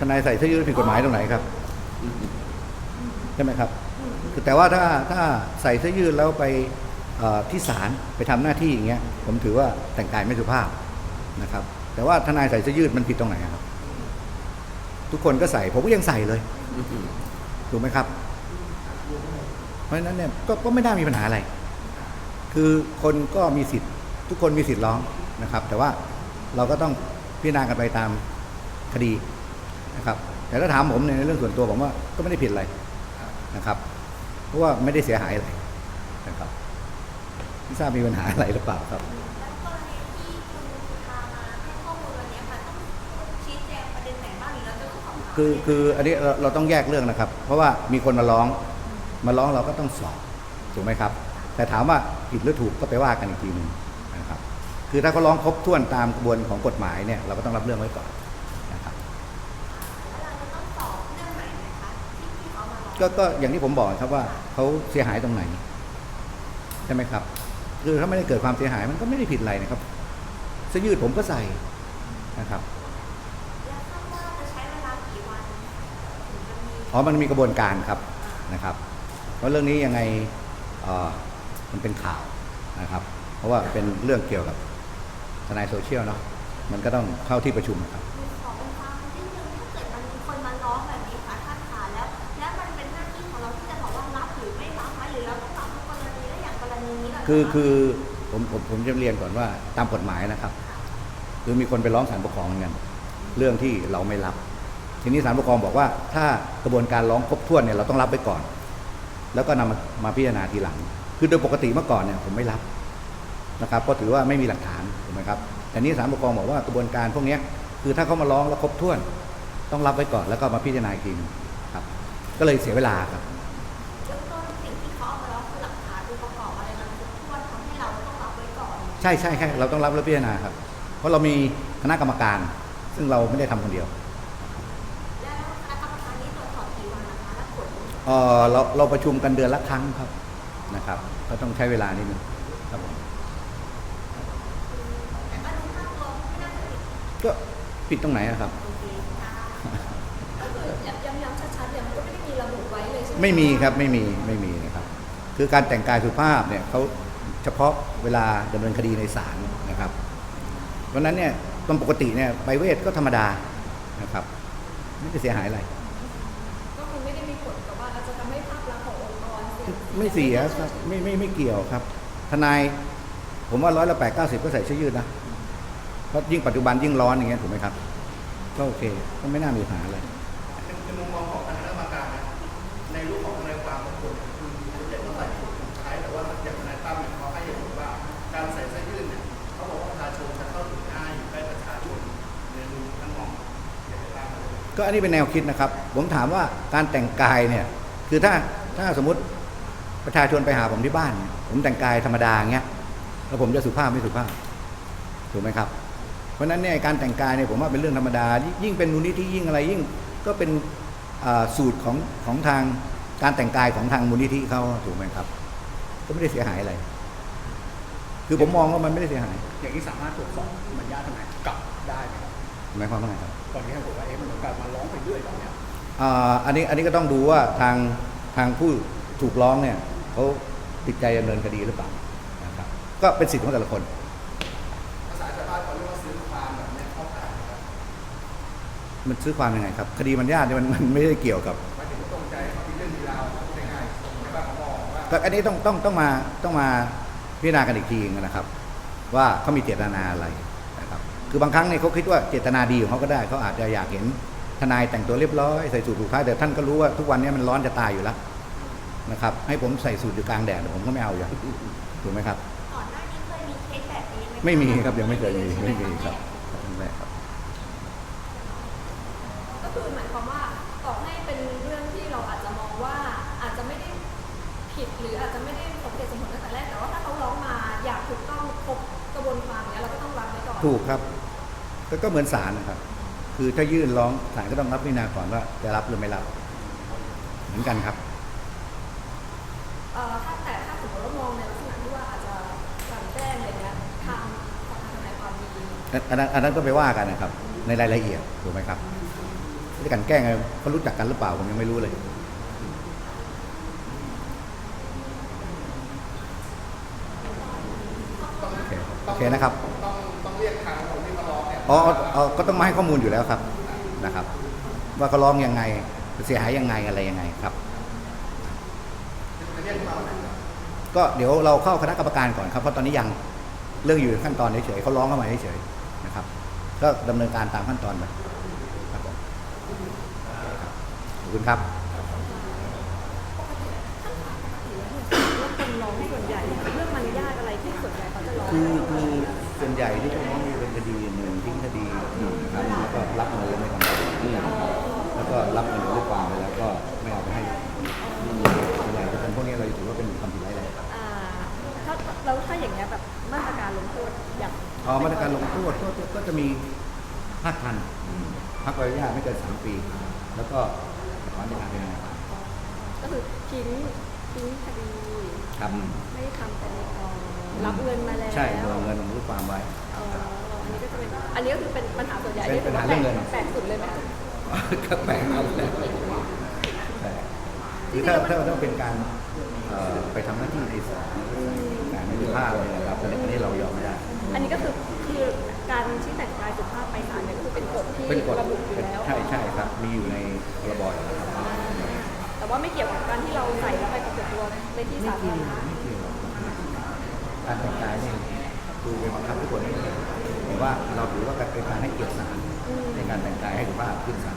ทนายใส่เสื้อยืดผิดกฎหมายตรงไหนครับใช่ไหมครับคือแต่ว่าถ้าถ้าใส่เสื้อยืดแล้วไปที่ศาลไปทำหน้าที่อย่างเงี้ยผมถือว่าแต่งกายไม่สุภาพนะครับ แต่ว่าทนายใส่เสื้อยืดมันผิดตรงไหนครับ ทุกคนก็ใส่ผมก็ยังใส่เลยถูกไหมครับ เพราะฉะนั้นเนี่ยก็ก็ไม่น่ามีปัญหาอะไร คือคนก็มีสิทธิ์ ทุกคนมีสิทธิ์ร้องนะครับ แต่ว่าเราก็ต้องพิจารณากันไปตามคดี นะครับ แต่ถ้าถามผมในเรื่องส่วนตัวผมว่าก็ไม่ได้ผิดอะไรนะครับ เพราะว่าไม่ได้เสียหายอะไรนะครับไม่ทราบมีปัญหาอะไรหรือเปล่าครับแล้วกรณีที่คุณพามาให้ข้อมูลวันนี้ค่ะต้องชี้แจงประเด็นไหนบ้างหรือเราจะต้องสอบถามคือคืออันนี้เราเราต้องแยกเรื่องนะครับ เพราะว่ามีคนมาร้องมาร้องเราก็ต้องสอบถูกไหมครับ แต่ถามว่าผิดหรือถูกก็ไปว่ากันอีกทีหนึ่งนะครับ คือถ้าเขาร้องครบถ้วนตามกระบวนของกฎหมายเนี่ยเราก็ต้องรับเรื่องไว้ก่อน ก็ก็อย่างที่ผมบอกครับว่าเขาเสียหายตรงไหนใช่ไหมครับ คือถ้าไม่ได้เกิดความเสียหายมันก็ไม่ได้ผิดอะไรนะครับเสื้อยืดผมก็ใส่นะครับแล้วคาดว่าจะใช้เวลากี่วันถึงจะมีอ๋อมันมีกระบวนการครับนะครับ เพราะเรื่องนี้ยังไงเอ่อมันเป็นข่าวนะครับ เพราะว่าเป็นเรื่องเกี่ยวกับทนายโซเชียลเนาะมันก็ต้องเข้าที่ประชุมครับ คือคือผมผมผมจะเรียนก่อนว่าตามกฎหมายนะครับ คือมีคนไปร้องศาลปกครองเหมือนกันเรื่องที่เราไม่รับ ทีนี้ศาลปกครองบอกว่า ถ้ากระบวนการร้องครบถ้วนเนี่ยเราต้องรับไว้ก่อน แล้วก็นำมามาพิจารณาทีหลัง คือโดยปกติเมื่อก่อนเนี่ยผมไม่รับนะครับก็ถือว่าไม่มีหลักฐานถูกไหมครับแต่นี้ศาลปกครองบอกว่ากระบวนการพวกนี้คือถ้าเขามาร้องแล้วครบถ้วน ต้องรับไว้ก่อนแล้วก็มาพิจารณาอีกทีหนึงครับ ก็เลยเสียเวลาครับ ใช่ใช่ใช่เราต้องรับและพิจารณาครับ เพราะเรามีคณะกรรมการ ซึ่งเราไม่ได้ทำคนเดียวแล้วคณะกรรมการนี้ตรวจสอบกี่วันนะคะและผลเออเราเราประชุมกันเดือนละครั้งครับนะครับ ก็ต้องใช้เวลานิดนึงครับผมแต่ก็ดูภาพรวมไม่น่าจะผิดก็ผิดตรงไหนอะครับ โอเคค่ะก็คือย้ำๆชัดๆเนี่ยมันก็ไม่ได้มีระบุไว้เลยใช่ไหมไม่มีครับไม่มีไม่มีนะครับ คือการแต่งกายสุภาพเนี่ยเขา เฉพาะเวลาดำเนินคดีในศาลนะครับเพราะฉะนั้นเนี่ยตามปกติเนี่ยไปเวทก็ธรรมดานะครับไม่ได้เสียหายอะไรก็คือไม่ได้มีผลกับว่าเราจะทำให้ภาพลักษณ์ขององค์กรเสียไม่เสียครับไม่ไม่ไม่เกี่ยวครับ ทนายผมว่าร้อยละแปดเก้าสิบก็ใส่เสื้อยืดนะเพราะยิ่งปัจจุบันยิ่งร้อนอย่างเงี้ยถูกไหมครับ ก็โอเคก็ไม่น่ามีปัญหาอะไรในมุมมองของคณะกรรมการนะในรูปของทนายความบางคนคือคุณเด็กต้องใส่ถูกใช้แต่ว่าอย่างทนายตั้มเนี่ย ก็อันนี้เป็นแนวคิดนะครับ ผมถามว่าการแต่งกายเนี่ย คือถ้าถ้าสมมติประชาชนไปหาผมที่บ้าน ผมแต่งกายธรรมดาเงี้ยแล้วผมจะสุภาพไม่สุภาพถูกไหมครับ เพราะฉะนั้นเนี่ยการแต่งกายเนี่ยผมว่าเป็นเรื่องธรรมดา ยิ่งเป็นมูลนิธิยิ่งอะไรยิ่งก็เป็นสูตรของของทางการแต่งกายของทางมูลนิธิเขาถูกไหมครับ ก็ไม่ได้เสียหายอะไร คือผมมองว่ามันไม่ได้เสียหาย อย่างนี้สามารถตรวจสอบมันญาติทนายกลับได้ไหมครับ หมายความว่าไงครับก่อนที่ท่านบอกว่าเอ๊ะมันเหมือนกับมาร้องไปเรื่อยแบบเนี้ยอ่าอันนี้อันนี้ก็ต้องดูว่าทางทางผู้ถูกร้องเนี่ยเขาติดใจดำเนินคดีหรือเปล่านะครับก็เป็นสิทธิ์ของแต่ละคน ภาษาชาวบ้านเขาเรียกว่าซื้อความแบบเนี้ยเข้าข่ายนะครับมันซื้อความยังไงครับ คดีมันญาติเนี่ยมันมันไม่ได้เกี่ยวกับหมายถึงว่าตรงใจเขาเป็นเรื่องมีราวพูดง่ายๆในบ้านเขามองว่าก็อันนี้ต้องต้องต้องมาต้องมาพิจารณากันอีกทีนะครับ ว่าเขามีเจตนาอะไรนะ ครับคือบางครั้งเนี่ยเขาคิดว่าเจตนาดีของเขาก็ได้เขาอาจจะอยากเห็นทนายแต่งตัวเรียบร้อยใส่สูทผูกไทยแต่ท่านก็รู้ว่าทุกวันนี้มันร้อนจะตายอยู่แล้วนะครับ ให้ผมใส่สูทอยู่กลางแดดผมก็ไม่เอาอย่างถูกไหมครับก่อนหน้านี้เคยมีเคสแบบนี้ไหมคะไม่มีครับยังไม่เคยมีไม่มีครับครั้งแรกครับ ก็คือหมายความว่าต่อให้เป็นเรื่องที่เราอาจจะมองว่าอาจจะไม่ได้ผิดหรืออาจจะไม่ได้สมเหตุสมผลตั้งแต่แรกแต่ว่าถ้าเขาร้องมาอยากถูกต้องครบก ระบวนความเนี้ยเราก็ต้องรับไว้ก่อนถูกครับก็ก็เหมือนศาลนะครับ คือถ้ายื่นร้องศาลก็ต้องรับพิจารณาก่อนว่าจะรับหรือไม่รับ เหมือนกันครับ เอ่อถ้าแต่ถ้าสมมติว่ามองในลักษณะที่ว่าอาจจะกลั่นแกล้งอะไรเงี้ยทางทางทนายความมีอันนั้นอันนั้นก็ไปว่ากันนะครับ ในรายละเอียดถูกไหมครับจะกันแกล้งไงเขารู้จักกันหรือเปล่าผมยังไม่รู้เลย โอเค โอเคนะครับ ต้องต้องเรียกทางคนที่มาร้องเนี่ยอ๋ออ๋ออ๋อก็ต้องมาให้ข้อมูลอยู่แล้วครับนะครับ ว่าเขาร้องยังไงเสียหายยังไงอะไรยังไงครับ จะเรียกมาวันไหนครับก็เดี๋ยวเราเข้าคณะกรรมการก่อนครับเพราะตอนนี้ยังเรื่องอยู่ในขั้นตอนเฉยๆเขาร้องเข้ามาเฉยๆนะครับ ก็ดำเนินการตามขั้นตอนไปครับผมขอบคุณครับว่าคนร้องส่วนใหญ่เรื่องมารยาท คือคือส่วนใหญ่ที่เขาร้องเป็นคดีหนึ่งทิ้งคดีหนึ่งนะครับแล้วก็รับเงินแล้วไม่ทำแล้วก็รับเงินด้วยความไปแล้วก็ไม่เอาไปให้ส่วนใหญ่จะเป็นพวกนี้เราจะถือว่าเป็นความผิดร้ายแรงอ่าถ้าแล้วถ้าอย่างเงี้ยแบบมาตรการลงโทษอย่างอ๋อมาตรการลงโทษก็ก็ก็จะมีห้าพันพักใบอนุญาตไม่เกินสามปี แล้วก็ถอนจากการเป็นนายก็คือทิ้ง ทิ้งคดีครับ ไม่ทำแต่ในกองรับเงินมาแล้วใช่รวมเงินลงรูปความไว้ อ๋ออันนี้ก็จะเป็นอันนี้ก็คือเป็นปัญหาส่วนใหญ่เป็นที่ถือว่าปัญหาเรื่องเงินแปลกสุดเลยไหมก็แปลกครับแปลกคือถ้าถ้าถ้าเป็นการเอ่อไปทำหน้าที่ในศาลการไม่มีภาพเนี่ยนะครับอันนี้อันนี้เรายอมไม่ได้ อันนี้ก็คือคือการชี้แต่งกายสุภาพไปศาลเนี่ยก็คือเป็นกฎที่เป็นกฎระบุอยู่แล้ว ใช่ใช่ครับ มีอยู่ในระบอบอยู่แล้วครับแต่ ว่าไม่เกี่ยวกับการที่เราใส่แล้วไปปรากฏตัวในที่สาธารณะไม่เกี่ยวการแต่งกายเนี่คือเป็นบังคับทุกคนไม่ได้แต่ว่าเราถือว่าเป็นการให้เกียรติศาลในการแต่งกายให้ถือว่าขึ้นศาล